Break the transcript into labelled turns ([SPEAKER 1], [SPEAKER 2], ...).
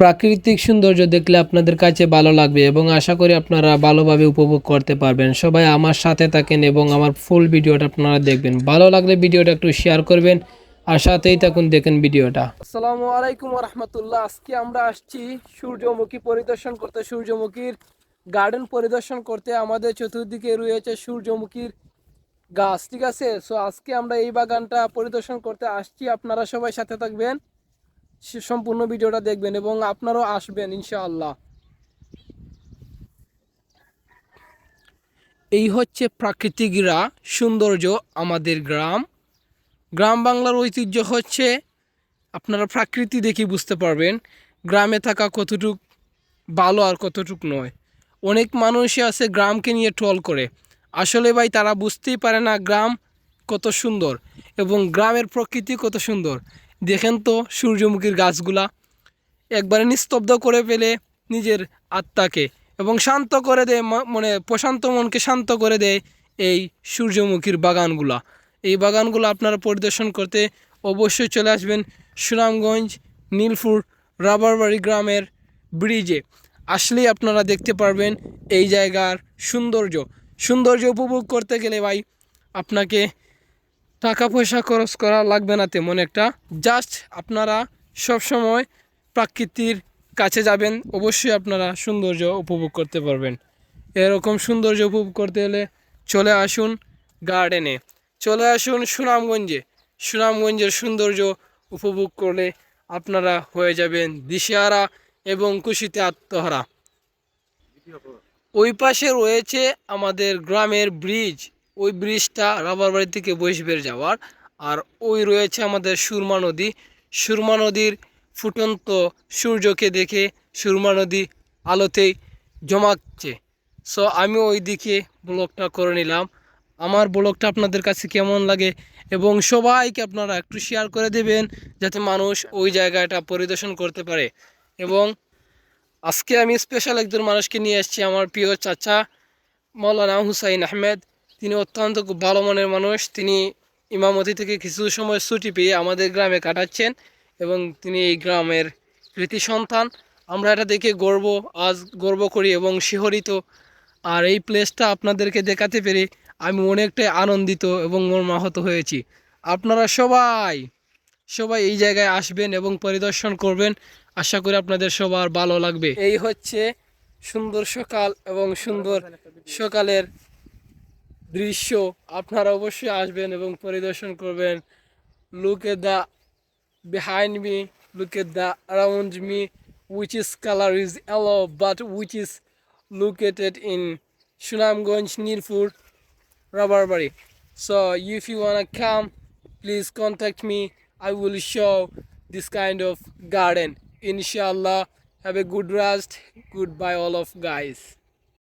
[SPEAKER 1] প্রাকৃতিক সৌন্দর্য দেখলে আপনাদের কাছে ভালো লাগবে এবং আশা করি আপনারা ভালোভাবে উপভোগ করতে পারবেন। সবাই আমার সাথে থাকেন এবং আমার ফুল ভিডিওটা আপনারা দেখবেন। ভালো লাগলে ভিডিওটা একটু শেয়ার করবেন আর সাথেই থাকুন, দেখেন ভিডিওটা।
[SPEAKER 2] আসসালামু আলাইকুম রহমতুল্লাহ। আজকে আমরা আসছি সূর্যমুখী পরিদর্শন করতে। সূর্যমুখীর গার্ডেন পরিদর্শন করতে আমাদের চতুর্দিকে রয়েছে সূর্যমুখীর গাছ, ঠিক আছে? সো আজকে আমরা এই বাগানটা পরিদর্শন করতে আসছি। আপনারা সবাই সাথে থাকবেন। সে- সম্পূর্ণ ভিডিওটা দেখবেন এবং আপনারাও আসবেন, ইনশাআল্লাহ। এই হচ্ছে প্রাকৃতিকরা সৌন্দর্য আমাদের গ্রাম। গ্রাম বাংলার ঐতিহ্য হচ্ছে, আপনারা প্রাকৃতি দেখে বুঝতে পারবেন, গ্রামে থাকা কতটুক ভালো আর কতটুক নয়। অনেক মানুষই আছে গ্রামকে নিয়ে ট্রল করে। আসলে ভাই, তারা বুঝতেই পারে না গ্রাম কত সুন্দর এবং গ্রামের প্রকৃতি কত সুন্দর। দেখেন তো সূর্যমুখীর গাছগুলা। একবারে নিস্তব্ধ করে ফেলে নিজের আত্মাকে এবং শান্ত করে দেয় মানে প্রশান্ত মনকে শান্ত করে দেয় এই সূর্যমুখীর বাগানগুলা। এই বাগানগুলো আপনারা পরিদর্শন করতে অবশ্যই চলে আসবেন সুনামগঞ্জ নীলপুর রাবারবাড়ি গ্রামের ব্রিজে। আসলেই আপনারা দেখতে পারবেন এই জায়গার সৌন্দর্য। সৌন্দর্য উপভোগ করতে গেলে ভাই, আপনাকে টাকা পয়সা খরচ করা লাগবে না তেমন একটা। জাস্ট আপনারা সব সময় প্রাকৃতির কাছে যাবেন, অবশ্যই আপনারা সৌন্দর্য উপভোগ করতে পারবেন। এরকম সৌন্দর্য উপভোগ করতে হলে চলে আসুন গার্ডেনে চলে আসুন সুনামগঞ্জে। সুনামগঞ্জের সৌন্দর্য উপভোগ করলে আপনারা হয়ে যাবেন দিশেহারা এবং খুশিতে আত্মহারা। ওই পাশে রয়েছে আমাদের গ্রামের ব্রিজ ওই ব্রিজটা রাবার বাড়ি থেকে বৈশবের যাওয়ার। আর ওই রয়েছে আমাদের সুরমা নদী। সুরমা নদীর ফুটন্ত সূর্যকে দেখে সুরমা নদী আলোতেই জমাচ্ছে। সো আমি ওই দিকে ব্লগটা করে নিলাম। আমার ব্লগটা আপনাদের কাছে কেমন লাগে এবং সবাইকে আপনারা একটু শেয়ার করে দেবেন যাতে মানুষ ওই জায়গাটা পরিদর্শন করতে পারে। এবং আজকে আমি স্পেশাল একজন মানুষকে নিয়ে এসেছি, আমার প্রিয় চাচা মৌলানা হুসাইন আহমেদ। তিনি অত্যন্ত ভালো মনের মানুষ। তিনি ইমামতি থেকে কিছু সময় ছুটি পেয়ে আমাদের গ্রামে কাটাচ্ছেন এবং তিনি এই গ্রামের কৃতি সন্তান। আমরা এটা দেখে গর্ব, আজ গর্ব করি এবং শিহরিত। আর এই প্লেসটা আপনাদেরকে দেখাতে পেরে আমি অনেকটাই আনন্দিত এবং মর্মাহত হয়েছি। আপনারা সবাই সবাই এই জায়গায় আসবেন এবং পরিদর্শন করবেন। আশা করি আপনাদের সবার ভালো লাগবে। এই হচ্ছে সুন্দর সকাল এবং সুন্দর সকালের দৃশ্য আপনারা অবশ্যই আসবেন এবং পরিদর্শন করবেন। লুকে the behind me look the around me which is colour is yellow but which is located in Sunamganj Nilpur Rabarbari so if you want come please contact me I will show this kind of garden ইনশাল্লাহ have a good rest good bye all of guys